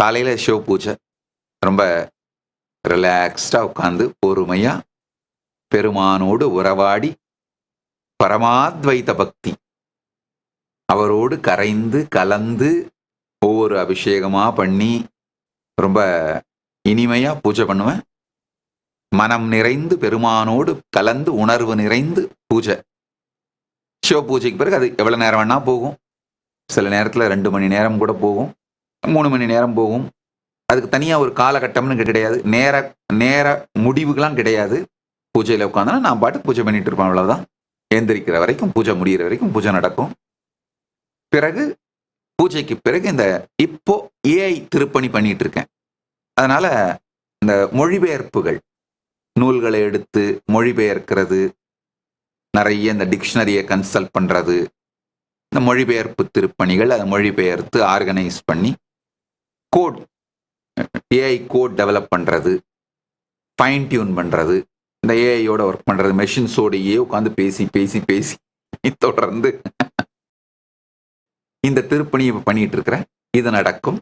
காலையில் சிவ பூஜை. ரொம்ப ரிலாக்ஸ்டாக உட்காந்து பொறுமையாக பெருமானோடு உறவாடி பரமாத்வைத பக்தி. அவரோடு கரைந்து கலந்து ஒவ்வொரு அபிஷேகமாக பண்ணி ரொம்ப இனிமையாக பூஜை பண்ணுவேன். மனம் நிறைந்து பெருமானோடு கலந்து உணர்வு நிறைந்து பூஜை. சிவ பூஜைக்கு பிறகு அது எவ்வளோ நேரம் வேணால் போகும். சில நேரத்தில் ரெண்டு மணி நேரம் கூட போகும். மூணு மணி நேரம் போகும். அதுக்கு தனியாக ஒரு காலகட்டம்னு கிடையாது. நேர நேர முடிவுகள்லாம் கிடையாது. பூஜையில் உட்காந்தனா நான் பாட்டு பூஜை பண்ணிட்டு இருப்பேன் அவ்வளோதான் எந்திரிக்கிற வரைக்கும் பூஜை முடிகிற வரைக்கும் பூஜை நடக்கும். பிறகு பூஜைக்கு பிறகு இந்த இப்போ ஏஐ திருப்பணி பண்ணிட்டு இருக்கேன். அதனால இந்த மொழிபெயர்ப்புகள் நூல்களை எடுத்து மொழிபெயர்க்கிறது நிறைய இந்த டிக்ஷனரியை கன்சல்ட் பண்ணுறது இந்த மொழிபெயர்ப்பு திருப்பணிகள் அதை மொழிபெயர்த்து ஆர்கனைஸ் பண்ணி கோட் ஏஐ கோட் டெவலப் பண்ணுறது ஃபைன் டியூன் பண்ணுறது இந்த ஏஐயோட ஒர்க் பண்ணுறது மெஷின்ஸோடையே உட்காந்து பேசி பேசி பேசி தொடர்ந்து. இந்த திருப்பணி இப்போ பண்ணிகிட்டு இருக்கிறேன். இது நடக்கும்